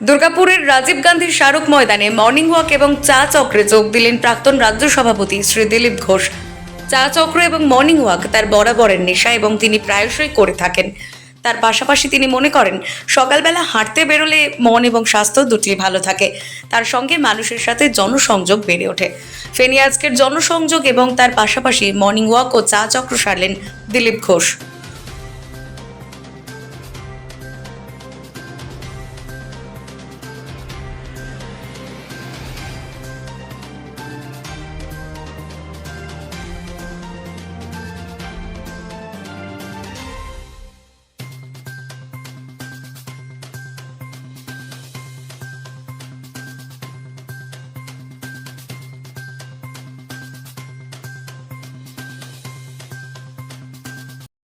দুর্গাপুরের রাজীব গান্ধী স্মারক ময়দানে মর্নিং ওয়াক এবং চা চক্রে যোগ দিলেন প্রাক্তন রাজ্য সভাপতি শ্রী দিলীপ ঘোষ। চা চক্র এবং মর্নিং ওয়াক তার বরাবরের নেশা এবং তিনি প্রায়শই করে থাকেন। তার পাশাপাশি তিনি মনে করেন, সকালবেলা হাঁটতে বেরোলে মন এবং স্বাস্থ্য দুটি ভালো থাকে। তার সঙ্গে মানুষের সাথে জনসংযোগ বেড়ে ওঠে। ফেনী আজকের জনসংযোগ এবং তার পাশাপাশি মর্নিং ওয়াক ও চা চক্র সারলেন দিলীপ ঘোষ।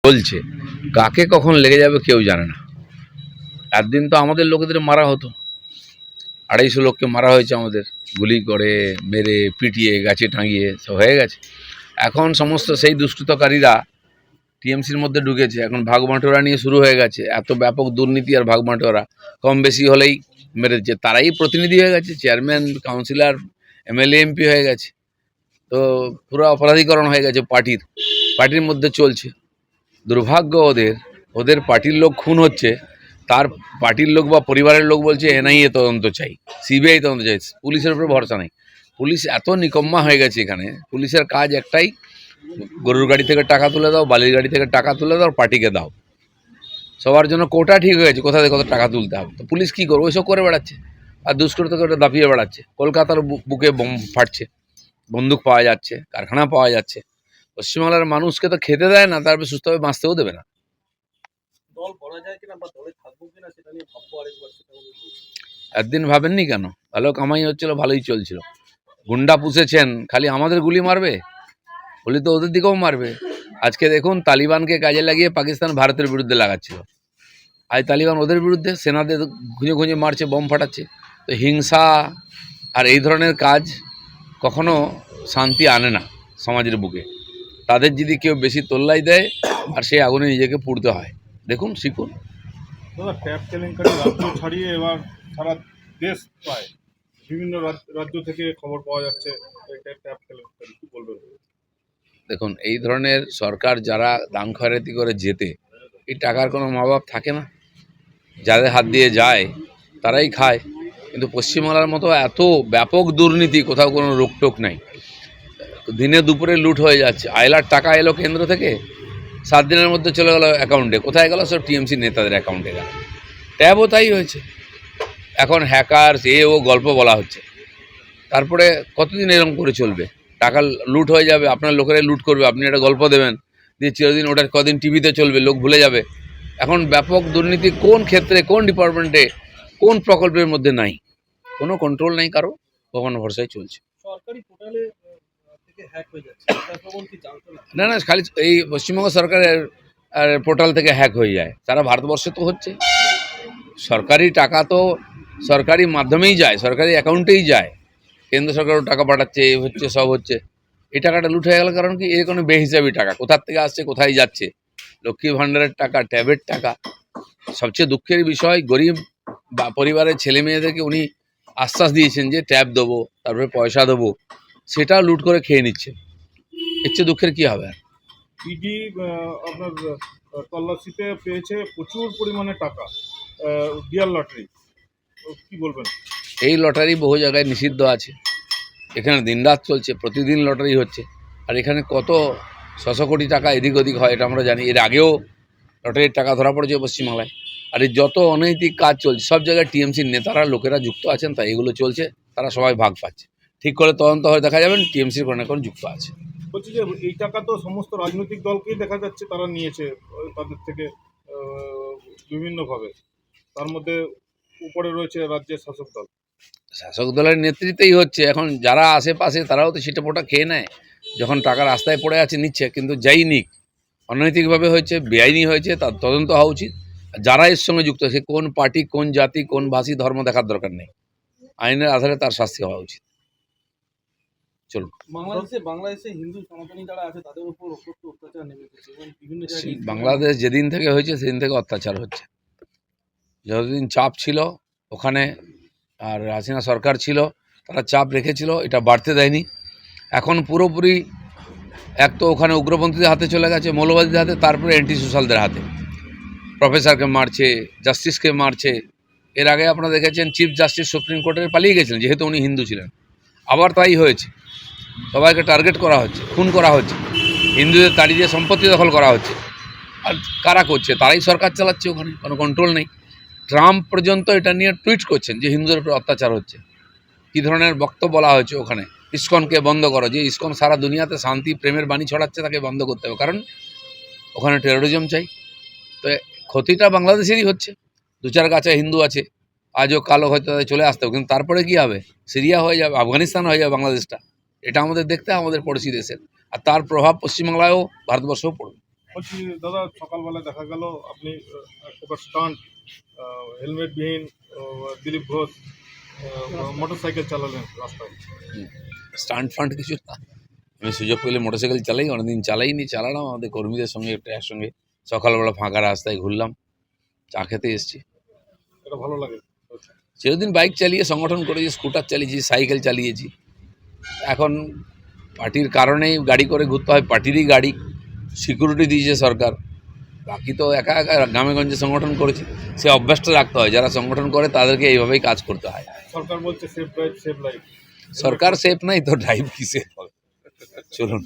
চলছে। কাকে কখন লেগে যাবে কেউ জানে না। একদিন তো আমাদের লোকেদের মারা হতো। আড়াইশো লোককে মারা হয়েছে আমাদের। গুলি করে, মেরে, পিটিয়ে, গাছে টাঙিয়ে, সব হয়ে গেছে। এখন সমস্ত সেই দুষ্কৃতকারীরা টিএমসির মধ্যে ঢুকেছে। এখন ভাগবাঁটোরা নিয়ে শুরু হয়ে গেছে। এত ব্যাপক দুর্নীতি আর ভাগবাঁটোরা কম বেশি হলেই মেরেছে। তারাই প্রতিনিধি হয়ে গেছে। চেয়ারম্যান, কাউন্সিলর, এমএলএ, এমপি হয়ে গেছে। তো পুরো অপরাধীকরণ হয়ে গেছে পার্টির। পার্টির মধ্যে চলছে। দুর্ভাগ্য ওদের ওদের পার্টির লোক খুন হচ্ছে, তার পার্টির লোক বা পরিবারের লোক বলছে এনআইএ তদন্ত চাই, সিবিআই তদন্ত চাই, পুলিশের উপরে ভরসা নেই। পুলিশ এত নিকম্মা হয়ে গেছে এখানে, পুলিশের কাজ একটাই, গরুর গাড়ি থেকে টাকা তুলে দাও, বালির গাড়ি থেকে টাকা তুলে দাও, পার্টিকে দাও। সবার জন্য কোটা ঠিক হয়ে গেছে, কোথা থেকে কত টাকা তুলতে হবে? তো পুলিশ কী করবে? ওইসব করে বেড়াচ্ছে, আর দুষ্কৃতকে ওটা দাপিয়ে বেড়াচ্ছে। কলকাতার বুকে বোম ফাটছে, বন্দুক পাওয়া যাচ্ছে, কারখানা পাওয়া যাচ্ছে। পশ্চিমবাংলার মানুষকে তো খেতে দেয় না তারপরে সুস্থভাবে বাঁচতেও দেবে না। একদিন ভাবেননি কেন? ভালো কামাই হচ্ছিল ভালোই চলছিল। গুন্ডা পুষেছেন খালি আমাদের গুলি মারবে? গুলি তো ওদের দিকেও মারবে। আজকে দেখুন তালিবানকে কাজে লাগিয়ে পাকিস্তান ভারতের বিরুদ্ধে লাগাচ্ছিল। আজ তালিবান ওদের বিরুদ্ধে সেনাদের খুঁজে খুঁজে মারছে বোম ফাটাচ্ছে। তো হিংসা আর এই ধরনের কাজ কখনো শান্তি আনে না সমাজের বুকে। তাদের যদি কেউ বেশি তোল্লাই দেয় আর সেই আগুনে নিজেকে পুড়তে হয়। দেখুন শিখুন। দাদা ট্যাপ কেলেঙ্কারি রাজ্য ছাড়িয়ে এবার সারা দেশ পায়। বিভিন্ন রাজ্য থেকে খবর পাওয়া যাচ্ছে ট্যাপ ট্যাপ কেলেঙ্কারি। কি বলবেন? দেখুন এই ধরনের সরকার যারা দান খয়রাতি করে যেতে এই টাকার কোনো মা বাপ থাকে না। যাদের হাত দিয়ে যায় তারাই খায়। কিন্তু পশ্চিমবাংলার মতো এত ব্যাপক দুর্নীতি কোথাও কোনো রোকটোক নাই। দিনে দুপুরে লুট হয়ে যাচ্ছে। আয়লার টাকা এলো কেন্দ্র থেকে? সাত দিনের মধ্যে চলে গেল অ্যাকাউন্টে কোথায় গেল সব টিএমসি নেতাদের অ্যাকাউন্টে গেল? ট্যাবও তাই হয়েছে। এখন হ্যাকার এ ও গল্প বলা হচ্ছে। তারপরে কতদিন এরকম করে চলবে? টাকা লুট হয়ে যাবে, আপনার লোকেরা লুট করবে, আপনি একটা গল্প দেবেন। দিয়ে চিরদিন ওটা কদিন টিভিতে চলবে, লোক ভুলে যাবে। এখন ব্যাপক দুর্নীতি কোন ক্ষেত্রে, কোন ডিপার্টমেন্টে কোন প্রকল্পের মধ্যে নাই? কোনো কন্ট্রোল নাই কারও ভগবান ভরসায় চলছে। সরকারি পোর্টালে না? না খালি এই পশ্চিমবঙ্গ সরকারের পোর্টাল থেকে হ্যাক হয়ে যায়। সারা ভারতবর্ষে তো হচ্ছে। সরকারি টাকা তো সরকারি মাধ্যমেই যায়, সরকারি অ্যাকাউন্টেই যায়। কেন্দ্র সরকারও টাকা পাঠাচ্ছে এই হচ্ছে, সব হচ্ছে। এই টাকাটা লুট হয়ে গেল কারণ কি? এর কোনো বেহিসাবি টাকা। কোথার থেকে আসছে, কোথায় যাচ্ছে? লক্ষ্মী ভাণ্ডারের টাকা, ট্যাবের টাকা। সবচেয়ে দুঃখের বিষয়, গরিব বা পরিবারের ছেলে মেয়েদেরকে উনি আশ্বাস দিয়েছেন যে, ট্যাব দেবো, তারপরে পয়সা দেবো। সেটা লুট করে খেয়ে নিচ্ছে। এর চেয়ে দুঃখের কী হবে? ইডি আপনার তল্লাশিতে পেয়েছে প্রচুর পরিমাণে টাকা ডিয়ার লটারি। কি বলবেন? এই লটারি বহু জায়গায় নিষিদ্ধ আছে। এখানে দিনরাত চলছে প্রতিদিন লটারি হচ্ছে। আর এখানে কত ছশো কোটি টাকা এদিক ওদিক হয় এটা আমরা জানি। এর আগেও লটারির টাকা ধরা পড়েছে পশ্চিমবাংলায়। আর এই যত অনৈতিক কাজ চলছে সব জায়গায় টিএমসির নেতারা লোকেরা যুক্ত আছেন তাই এগুলো চলছে। তারা সবাই ভাগ পাচ্ছে। ঠিক করে তদন্ত হয়ে দেখা যাবেন টিএমসির কোনো না কোনো যুক্ত আছে। বলছি যে এই টাকা তো সমস্ত রাজনৈতিক দলকেই দেখা যাচ্ছে তারা নিয়েছে তাদের থেকে বিভিন্নভাবে। তার মধ্যে উপরে রয়েছে রাজ্যের শাসক দল। শাসক দলের নেতৃত্বেই হচ্ছে এখন যারা আশেপাশে তারাও তো সেটা পোটা খেয়ে নেয় যখন টাকা রাস্তায় পড়ে আছে নিচ্ছে কিন্তু যাই নিক অনৈতিকভাবে হয়েছে বেআইনি হয়েছে তার তদন্ত হওয়া উচিত। যারা এর সঙ্গে যুক্ত সে কোন পার্টি কোন জাতি কোন ভাষী ধর্ম দেখার দরকার নেই। আইনের আধারে তার শাস্তি হওয়া উচিত। চলুন। বাংলাদেশে বাংলাদেশে হিন্দু সনাতনী যারা আছে তাদের উপর অত্যাচার নেমে এবং বিভিন্ন জায়গায় বাংলাদেশ যেদিন থেকে হয়েছে সেদিন থেকে অত্যাচার হচ্ছে। যতদিন চাপ ছিল ওখানে আর হাসিনা সরকার ছিল তারা চাপ রেখেছিল এটা বাড়তে দেয়নি। এখন পুরোপুরি এক তো ওখানে উগ্রপন্থীদের হাতে চলে গেছে মৌলবাদীদের হাতে তারপরে অ্যান্টি সোশ্যালদের হাতে। প্রফেসরকে মারছে জাস্টিসকে মারছে। এর আগে আপনারা দেখেছেন চিফ জাস্টিস সুপ্রিম কোর্টের পালিয়ে গেছিলেন যেহেতু উনি হিন্দু ছিলেন। আবার তাই হয়েছে। সবাইকে টার্গেট করা হচ্ছে, খুন করা হচ্ছে। হিন্দুদের তাড়ি দিয়ে সম্পত্তি দখল করা হচ্ছে। আর কারা করছে? তারাই সরকার চালাচ্ছে ওখানে, কোনো কন্ট্রোল নেই। ট্রাম্প পর্যন্ত এটা নিয়ে টুইট করছেন যে হিন্দুদের উপর অত্যাচার হচ্ছে। কী ধরনের বক্তব্য বলা হয়েছে ওখানে? ইসকনকে বন্ধ করো। যে ইসকন সারা দুনিয়াতে শান্তি, প্রেমের বাণী ছড়াচ্ছে তাকে বন্ধ করতে হবে। কারণ ওখানে টেরোরিজম চাই। তো ক্ষতিটা বাংলাদেশেরই হচ্ছে। দু চার কাছে হিন্দু আছে। আজও কালো হয়তো চলে আসতে হবে কিন্তু তারপরে কি হবে? সিরিয়া হয়ে যাবে, আফগানিস্তান হয়ে যাবে বাংলাদেশটা। এটা আমাদের দেখতে আমাদের পড়োশি দেশের। আর তার প্রভাব পশ্চিমবাংলায়ও ভারতবর্ষেও পড়বে। বলছি দাদা সকালবেলা দেখা গেল আপনি একটা স্টান্ট হেলমেটবিহীন দিলীপ ঘোষ মোটর সাইকেল চালালেন রাস্তায়। স্টান্ট ফান্ড কিছু না। আমি সুযোগ পেলে মোটরসাইকেল চালাই অনেকদিন চালাইনি চালালাম। আমাদের কর্মীদের সঙ্গে একটা একসঙ্গে সকালবেলা ফাঁকা রাস্তায় ঘুরলাম চা খেতে এসেছি। এটা ভালো লাগে। চিরদিন বাইক চালিয়ে সংগঠন করেছি স্কুটার চালিয়েছি সাইকেল চালিয়েছি এখন পার্টির কারণেই গাড়ি করে ঘুরতে হয় পার্টিরই গাড়ি সিকিউরিটি দিয়েছে সরকার। বাকি তো একা একা গ্রামে গঞ্জে সংগঠন করেছে সে অভ্যাসটা রাখতে হয়। যারা সংগঠন করে তাদেরকে এইভাবেই কাজ করতে হয়। সরকার বলছে সেফ ড্রাইভ সেফ লাইফ সরকার সেফ নাই তো ড্রাইভ কি সেফ হবে? চলুন।